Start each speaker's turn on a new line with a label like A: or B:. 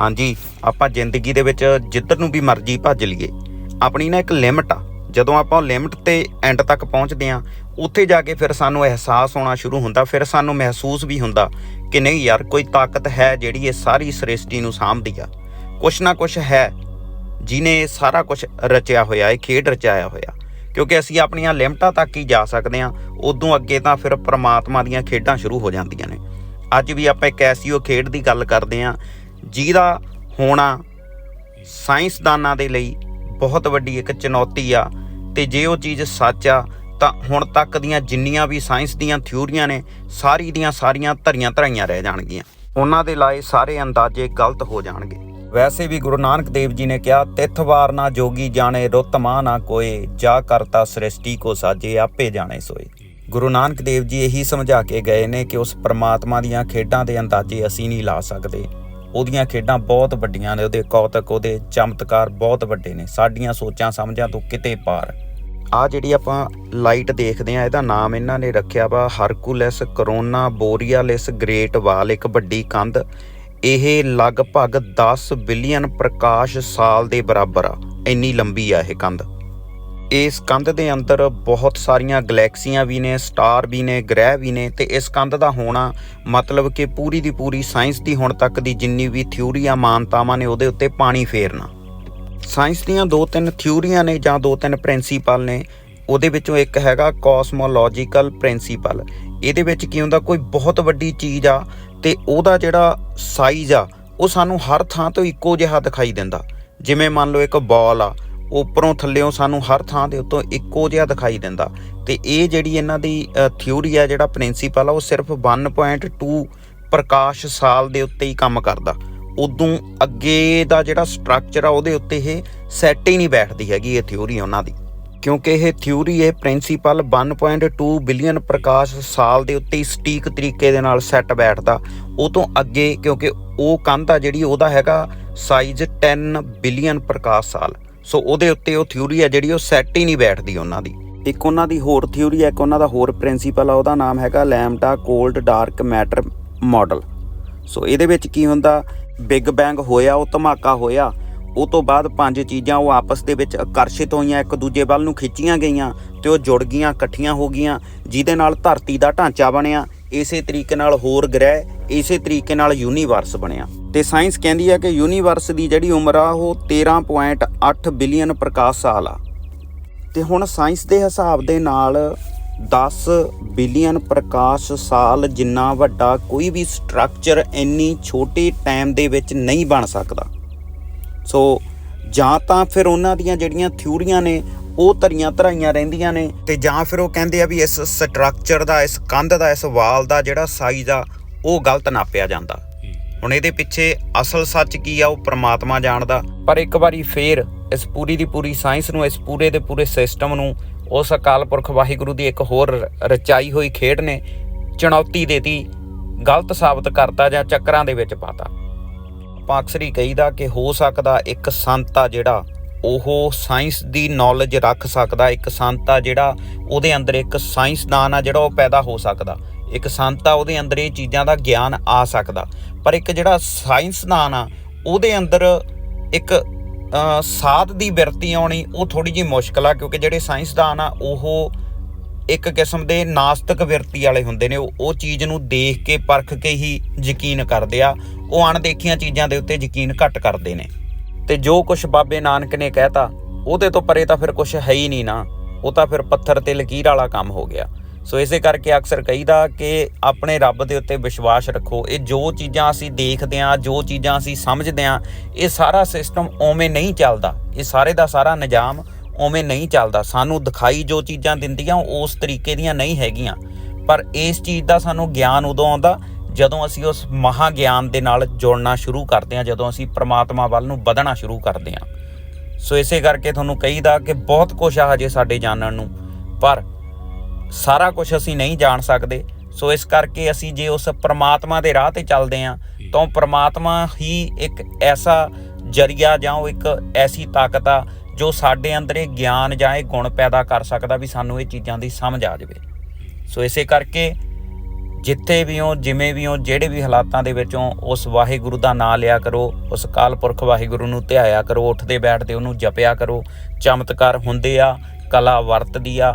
A: ਹਾਂਜੀ, ਆਪਾਂ ਜ਼ਿੰਦਗੀ ਦੇ ਵਿੱਚ ਜਿੱਧਰ ਨੂੰ ਵੀ ਮਰਜ਼ੀ ਭੱਜ ਲਈਏ। ਆਪਣੀ ਨਾ ਇੱਕ ਲਿਮਟ ਆ। ਜਦੋਂ ਆਪਾਂ ਲਿਮਟ ਤੇ ਐਂਡ ਤੱਕ ਪਹੁੰਚਦੇ ਆ ਉੱਥੇ ਜਾ ਕੇ ਫਿਰ ਸਾਨੂੰ ਅਹਿਸਾਸ ਹੋਣਾ ਸ਼ੁਰੂ ਹੁੰਦਾ, ਫਿਰ ਸਾਨੂੰ ਮਹਿਸੂਸ ਵੀ ਹੁੰਦਾ ਕਿ ਨਹੀਂ ਯਾਰ, ਕੋਈ ਤਾਕਤ ਹੈ ਜਿਹੜੀ ਇਹ ਸਾਰੀ ਸ੍ਰਿਸ਼ਟੀ ਨੂੰ ਸਾਂਭਦੀ ਆ। ਕੁਛ ਨਾ ਕੁਛ ਹੈ ਜਿਨੇ ਸਾਰਾ ਕੁਝ ਰਚਿਆ ਹੋਇਆ, ਇਹ ਖੇਡ ਰਚਾਇਆ ਹੋਇਆ। ਕਿਉਂਕਿ ਅਸੀਂ ਆਪਣੀਆਂ ਲਿਮਟਾਂ ਤੱਕ ਹੀ ਜਾ ਸਕਦੇ ਹਾਂ, ਉਦੋਂ ਅੱਗੇ ਤਾਂ ਫਿਰ ਪ੍ਰਮਾਤਮਾ ਦੀਆਂ ਖੇਡਾਂ ਸ਼ੁਰੂ ਹੋ ਜਾਂਦੀਆਂ ਨੇ। ਅੱਜ ਵੀ ਆਪਾਂ ਇੱਕ ਐਸੀ ਉਹ ਖੇਡ ਦੀ ਗੱਲ ਕਰਦੇ ਹਾਂ ਜਿਹਦਾ ਹੋਣਾ ਸਾਇੰਸਦਾਨਾਂ ਦੇ ਲਈ ਬਹੁਤ ਵੱਡੀ ਇੱਕ ਚੁਣੌਤੀ ਆ। ਤੇ ਜੇ ਉਹ ਚੀਜ਼ ਸੱਚ ਆ, ਤਾਂ ਹੁਣ ਤੱਕ ਦੀਆਂ ਜਿੰਨੀਆਂ ਵੀ ਸਾਇੰਸ ਦੀਆਂ ਥਿਊਰੀਆਂ ਨੇ, ਸਾਰੀ ਦੀਆਂ ਸਾਰੀਆਂ ਧਰੀਆਂ ਧਰਾਈਆਂ ਰਹਿ ਜਾਣਗੀਆਂ। ਉਹਨਾਂ ਦੇ ਲਾਏ ਸਾਰੇ ਅੰਦਾਜ਼ੇ ਗਲਤ ਹੋ ਜਾਣਗੇ। ਵੈਸੇ ਵੀ ਗੁਰੂ ਨਾਨਕ ਦੇਵ ਜੀ ਨੇ ਕਿਹਾ, ਤਿੱਥ ਵਾਰ ਨਾ ਜੋਗੀ ਜਾਣੇ, ਰੁੱਤ ਮਾਹ ਨਾ ਕੋਏ, ਜਾ ਕਰਤਾ ਸ੍ਰਿਸ਼ਟੀ ਕੋ ਸਾਜੇ, ਆਪੇ ਜਾਣੇ ਸੋਏ। ਗੁਰੂ ਨਾਨਕ ਦੇਵ ਜੀ ਇਹੀ ਸਮਝਾ ਕੇ ਗਏ ਨੇ ਕਿ ਉਸ ਪਰਮਾਤਮਾ ਦੀਆਂ ਖੇਡਾਂ ਦੇ ਅੰਦਾਜ਼ੇ ਅਸੀਂ ਨਹੀਂ ਲਾ ਸਕਦੇ। ਉਹਦੀਆਂ ਖੇਡਾਂ ਬਹੁਤ ਵੱਡੀਆਂ ਨੇ, ਉਹਦੇ ਕੌਤਕ, ਉਹਦੇ ਚਮਤਕਾਰ ਬਹੁਤ ਵੱਡੇ ਨੇ। ਸਾਡੀਆਂ ਸੋਚਾਂ ਸਮਝਾਂ ਤੋਂ ਕਿਤੇ ਪਾਰ। ਆ ਜਿਹੜੀ ਆਪਾਂ ਲਾਈਟ ਦੇਖਦੇ ਆ ਇਹਦਾ ਨਾਮ ਇਹਨਾਂ ਨੇ ਰੱਖਿਆ ਵਾ, ਹਰਕੂਲੈਸ ਕਰੋਨਾ ਬੋਰੀਆਲਿਸ ਗ੍ਰੇਟ ਵਾਲ, ਇੱਕ ਵੱਡੀ ਕੰਧ। ਇਹ ਲਗਭਗ 10 ਬਿਲੀਅਨ ਪ੍ਰਕਾਸ਼ ਸਾਲ ਦੇ ਬਰਾਬਰ ਆ। ਇੰਨੀ ਲੰਬੀ ਆ ਇਹ ਕੰਧ। ਇਸ ਕੰਧ ਦੇ ਅੰਦਰ ਬਹੁਤ ਸਾਰੀਆਂ ਗੈਲੈਕਸੀਆਂ ਵੀ ਨੇ, ਸਟਾਰ ਵੀ ਨੇ, ਗ੍ਰਹਿ ਵੀ ਨੇ ਤੇ ਇਸ ਕੰਧ ਦਾ ਹੋਣਾ ਮਤਲਬ ਕਿ ਪੂਰੀ ਦੀ ਪੂਰੀ ਸਾਇੰਸ ਦੀ ਹੁਣ ਤੱਕ ਦੀ ਜਿੰਨੀ ਵੀ ਥਿਊਰੀਆਂ ਮਾਨਤਾਵਾਂ ਨੇ ਉਹਦੇ ਉੱਤੇ ਪਾਣੀ ਫੇਰਨਾ। ਸਾਇੰਸ ਦੀਆਂ ਦੋ ਤਿੰਨ ਥਿਊਰੀਆਂ ਨੇ ਜਾਂ ਦੋ ਤਿੰਨ ਪ੍ਰਿੰਸੀਪਲ ਨੇ, ਉਹਦੇ ਵਿੱਚੋਂ ਇੱਕ ਹੈਗਾ ਕਾਸਮੋਲੋਜੀਕਲ ਪ੍ਰਿੰਸੀਪਲ। ਇਹਦੇ ਵਿੱਚ ਕੀ ਹੁੰਦਾ, ਕੋਈ ਬਹੁਤ ਵੱਡੀ ਚੀਜ਼ ਆ ਤੇ ਉਹਦਾ ਜਿਹੜਾ ਸਾਈਜ਼ ਆ, ਉਹ ਸਾਨੂੰ ਹਰ ਥਾਂ ਤੋਂ ਇੱਕੋ ਜਿਹਾ ਦਿਖਾਈ ਦਿੰਦਾ। ਜਿਵੇਂ ਮੰਨ ਲਓ ਇੱਕ ਬਾਲ ਆ ਉੱਪਰੋਂ ਥੱਲੇੋਂ ਸਾਨੂੰ ਹਰ ਥਾਂ ਦੇ ਉੱਤੋਂ ਇੱਕੋ ਜਿਹਾ ਦਿਖਾਈ ਦਿੰਦਾ। ਤੇ ਇਹ ਜਿਹੜੀ ਇਹਨਾਂ ਦੀ ਥਿਊਰੀ ਆ, ਜਿਹੜਾ ਪ੍ਰਿੰਸੀਪਲ ਆ, ਉਹ ਸਿਰਫ 1.2 ਪ੍ਰਕਾਸ਼ ਸਾਲ ਦੇ ਉੱਤੇ ਹੀ ਕੰਮ ਕਰਦਾ। ਉਦੋਂ ਅੱਗੇ ਦਾ ਜਿਹੜਾ ਸਟਰਕਚਰ ਆ, ਉਹਦੇ ਉੱਤੇ ਇਹ ਸੈੱਟ ਹੀ ਨਹੀਂ ਬੈਠਦੀ ਹੈਗੀ ਇਹ ਥਿਊਰੀ ਉਹਨਾਂ ਦੀ। ਕਿਉਂਕਿ ਇਹ ਥਿਊਰੀ ਇਹ ਪ੍ਰਿੰਸੀਪਲ 1.2 ਬਿਲੀਅਨ ਪ੍ਰਕਾਸ਼ ਸਾਲ ਦੇ ਉੱਤੇ ਹੀ ਸਟੀਕ ਤਰੀਕੇ ਦੇ ਨਾਲ ਸੈੱਟ ਬੈਠਦਾ। ਉਹ ਤੋਂ ਅੱਗੇ ਕਿਉਂਕਿ ਉਹ ਕੰਧ ਆ ਜਿਹੜੀ, ਉਹਦਾ ਹੈਗਾ ਸਾਈਜ਼ 10 ਬਿਲੀਅਨ ਪ੍ਰਕਾਸ਼ ਸਾਲ। ਸੋ ਉਹਦੇ ਉੱਤੇ ਉਹ ਥਿਊਰੀ ਆ ਜਿਹੜੀ ਉਹ ਸੈੱਟ ਹੀ ਨਹੀਂ ਬੈਠਦੀ ਉਹਨਾਂ ਦੀ। ਇੱਕ ਉਹਨਾਂ ਦੀ ਹੋਰ ਥਿਊਰੀ ਹੈ, ਇੱਕ ਉਹਨਾਂ ਦਾ ਹੋਰ ਪ੍ਰਿੰਸੀਪਲ ਆ, ਉਹਦਾ ਨਾਮ ਹੈਗਾ lambda cold dark matter model so ਇਹਦੇ ਵਿੱਚ ਕੀ ਹੁੰਦਾ ਬਿਗ ਬੈਂਗ ਹੋਇਆ, ਉਹ ਧਮਾਕਾ ਹੋਇਆ, ਉਹ ਤੋਂ ਬਾਅਦ ਪੰਜ ਚੀਜ਼ਾਂ ਉਹ ਆਪਸ ਦੇ ਵਿੱਚ ਆਕਰਸ਼ਿਤ ਹੋਈਆਂ, ਇੱਕ ਦੂਜੇ ਵੱਲ ਨੂੰ ਖਿੱਚੀਆਂ ਗਈਆਂ ਤੇ ਉਹ ਜੁੜ ਗਈਆਂ, ਇਕੱਠੀਆਂ ਹੋ ਗਈਆਂ, ਜਿਹਦੇ ਨਾਲ ਧਰਤੀ ਦਾ ਢਾਂਚਾ ਬਣਿਆ, ਇਸੇ ਤਰੀਕੇ ਨਾਲ ਹੋਰ ਗ੍ਰਹਿ, ਇਸੇ ਤਰੀਕੇ ਨਾਲ ਯੂਨੀਵਰਸ ਬਣਿਆ। ਤੇ ਸਾਇੰਸ ਕਹਿੰਦੀ ਹੈ ਕਿ ਯੂਨੀਵਰਸ ਦੀ ਜਿਹੜੀ ਉਮਰ ਆ ਉਹ 13.8 ਬਿਲੀਅਨ ਪ੍ਰਕਾਸ਼ ਸਾਲ ਆ। ਤੇ ਹੁਣ ਸਾਇੰਸ ਦੇ ਹਿਸਾਬ ਦੇ ਨਾਲ 10 ਬਿਲੀਅਨ ਪ੍ਰਕਾਸ਼ ਸਾਲ ਜਿੰਨਾ ਵੱਡਾ ਕੋਈ ਵੀ ਸਟਰਕਚਰ ਇੰਨੀ ਛੋਟੇ ਟਾਈਮ ਦੇ ਵਿੱਚ ਨਹੀਂ ਬਣ ਸਕਦਾ। ਸੋ ਜਾਂ ਤਾਂ ਫਿਰ ਉਹਨਾਂ ਦੀਆਂ ਜਿਹੜੀਆਂ ਥਿਊਰੀਆਂ ਨੇ, ਉਹ ਧਰੀਆਂ ਧਰਾਈਆਂ ਰਹਿੰਦੀਆਂ ਨੇ ਤੇ ਜਾਂ ਫਿਰ ਉਹ ਕਹਿੰਦੇ ਆ ਵੀ ਇਸ ਸਟਰਕਚਰ ਦਾ, ਇਸ ਕੰਧ ਦਾ, ਇਸ ਵਾਲ ਦਾ ਜਿਹੜਾ ਸਾਈਜ਼ ਆ, ਉਹ ਗਲਤ ਨਾਪਿਆ ਜਾਂਦਾ। ਹੁਣ ਇਹਦੇ ਪਿੱਛੇ ਅਸਲ ਸੱਚ ਕੀ ਆ, ਉਹ ਪ੍ਰਮਾਤਮਾ ਜਾਣਦਾ। ਪਰ ਇੱਕ ਵਾਰੀ ਫੇਰ ਇਸ ਪੂਰੀ ਦੀ ਪੂਰੀ ਸਾਇੰਸ ਨੂੰ, ਇਸ ਪੂਰੇ ਦੇ ਪੂਰੇ ਸਿਸਟਮ ਨੂੰ, ਉਸ ਅਕਾਲ ਪੁਰਖ ਵਾਹਿਗੁਰੂ ਦੀ ਇੱਕ ਹੋਰ ਰਚਾਈ ਹੋਈ ਖੇਡ ਨੇ ਚੁਣੌਤੀ ਦੇਤੀ, ਗਲਤ ਸਾਬਤ ਕਰਤਾ ਜਾਂ ਚੱਕਰਾਂ ਦੇ ਵਿੱਚ ਪਾਤਾ। ਆਪਾਂ ਅਕਸਰ ਹੀ ਕਹੀਦਾ ਕਿ ਹੋ ਸਕਦਾ ਇੱਕ ਸੰਤ ਆ ਜਿਹੜਾ ਉਹ ਸਾਇੰਸ ਦੀ ਨੌਲੇਜ ਰੱਖ ਸਕਦਾ, ਇੱਕ ਸੰਤ ਆ ਜਿਹੜਾ ਉਹਦੇ ਅੰਦਰ ਇੱਕ ਸਾਇੰਸਦਾਨ ਆ ਜਿਹੜਾ ਉਹ ਪੈਦਾ ਹੋ ਸਕਦਾ। ਇੱਕ ਸੰਤ ਆ, ਉਹਦੇ ਅੰਦਰ ਇਹ ਚੀਜ਼ਾਂ ਦਾ ਗਿਆਨ ਆ ਸਕਦਾ। ਪਰ ਇੱਕ ਜਿਹੜਾ ਸਾਇੰਸਦਾਨ ਆ, ਉਹਦੇ ਅੰਦਰ ਇੱਕ ਸਾਧ ਦੀ ਬਿਰਤੀ ਆਉਣੀ, ਉਹ ਥੋੜੀ ਜਿਹੀ ਮੁਸ਼ਕਲ ਆ, ਕਿਉਂਕਿ ਜਿਹੜੇ ਸਾਇੰਸਦਾਨ ਆ, ਉਹ ਇੱਕ ਕਿਸਮ ਦੇ ਨਾਸਤਿਕ ਵਿਰਤੀ ਵਾਲੇ ਹੁੰਦੇ ਨੇ। ਉਹ ਉਹ ਚੀਜ਼ ਨੂੰ ਦੇਖ ਕੇ, ਪਰਖ ਕੇ ਹੀ ਯਕੀਨ ਕਰਦੇ ਆ। ਉਹ ਅਣਦੇਖੀਆਂ ਚੀਜ਼ਾਂ ਦੇ ਉੱਤੇ ਯਕੀਨ ਘੱਟ ਕਰਦੇ ਨੇ। ਤੇ ਜੋ ਕੁਝ ਬਾਬੇ ਨਾਨਕ ਨੇ ਕਹਿਤਾ, ਉਹਦੇ ਤੋਂ ਪਰੇ ਤਾਂ ਫਿਰ ਕੁਝ ਹੈ ਹੀ ਨਹੀਂ ਨਾ। ਉਹ ਤਾਂ ਫਿਰ ਪੱਥਰ ਤੇ ਲਕੀਰ ਵਾਲਾ ਕੰਮ ਹੋ ਗਿਆ। ਸੋ ਇਸੇ ਕਰਕੇ ਅਕਸਰ ਕਹੀਦਾ ਕਿ ਆਪਣੇ ਰੱਬ ਦੇ ਉੱਤੇ ਵਿਸ਼ਵਾਸ ਰੱਖੋ। ਇਹ ਜੋ ਚੀਜ਼ਾਂ ਅਸੀਂ ਦੇਖਦੇ ਆਂ ਜੋ ਚੀਜ਼ਾਂ ਅਸੀਂ ਸਮਝਦੇ ਆਂ ਇਹ ਸਾਰਾ ਸਿਸਟਮ ਓਵੇਂ ਨਹੀਂ ਚੱਲਦਾ। ਇਹ ਸਾਰੇ ਦਾ ਸਾਰਾ ਨਿਜ਼ਾਮ ਉਵੇਂ ਨਹੀਂ ਚੱਲਦਾ। ਸਾਨੂੰ ਦਿਖਾਈ ਜੋ ਚੀਜ਼ਾਂ ਦਿੰਦੀਆਂ, ਉਸ ਤਰੀਕੇ ਦੀਆਂ ਨਹੀਂ ਹੈਗੀਆਂ। ਪਰ ਇਸ ਚੀਜ਼ ਦਾ ਸਾਨੂੰ ਗਿਆਨ ਉਦੋਂ ਆਉਂਦਾ, ਜਦੋਂ ਅਸੀਂ ਉਸ ਮਹਾ ਗਿਆਨ ਦੇ ਨਾਲ ਜੁੜਨਾ ਸ਼ੁਰੂ ਕਰਦੇ ਹਾਂ, ਜਦੋਂ ਅਸੀਂ ਪ੍ਰਮਾਤਮਾ ਵੱਲ ਨੂੰ ਵਧਣਾ ਸ਼ੁਰੂ ਕਰਦੇ ਹਾਂ। ਸੋ ਇਸੇ ਕਰਕੇ ਤੁਹਾਨੂੰ ਕਹੀਦਾ ਕਿ ਬਹੁਤ ਕੁਝ ਆ ਹਜੇ ਸਾਡੇ ਜਾਣਨ ਨੂੰ। ਪਰ ਸਾਰਾ ਕੁਝ ਅਸੀਂ ਨਹੀਂ ਜਾਣ ਸਕਦੇ। ਸੋ ਇਸ ਕਰਕੇ ਅਸੀਂ ਜੇ ਉਸ ਪ੍ਰਮਾਤਮਾ ਦੇ ਰਾਹ ਤੇ ਚੱਲਦੇ ਹਾਂ ਤਾਂ ਪ੍ਰਮਾਤਮਾ ਹੀ ਇੱਕ ਐਸਾ ਜਰੀਆ ਜਾਂ ਉਹ ਇੱਕ ਐਸੀ ਤਾਕਤ ਆ ਜੋ ਸਾਡੇ ਅੰਦਰ ਇਹ ਗਿਆਨ ਜਾਂ ਇਹ ਗੁਣ ਪੈਦਾ ਕਰ ਸਕਦਾ ਵੀ ਸਾਨੂੰ ਇਹ ਚੀਜ਼ਾਂ ਦੀ ਸਮਝ ਆ ਜਾਵੇ। ਸੋ ਇਸੇ ਕਰਕੇ ਜਿੱਥੇ ਵੀ ਹੋ ਜਿਵੇਂ ਵੀ ਹੋ ਜਿਹੜੇ ਵੀ ਹਾਲਾਤਾਂ ਦੇ ਵਿੱਚੋਂ ਉਸ ਵਾਹਿਗੁਰੂ ਦਾ ਨਾਮ ਲਿਆ ਕਰੋ ਉਸ ਅਕਾਲ ਪੁਰਖ ਵਾਹਿਗੁਰੂ ਨੂੰ ਧਿਆਇਆ ਕਰੋ ਉੱਠਦੇ ਬੈਠਦੇ ਉਹਨੂੰ ਜਪਿਆ ਕਰੋ ਚਮਤਕਾਰ ਹੁੰਦੇ ਆ ਕਲਾ ਵਰਤਦੀ ਆ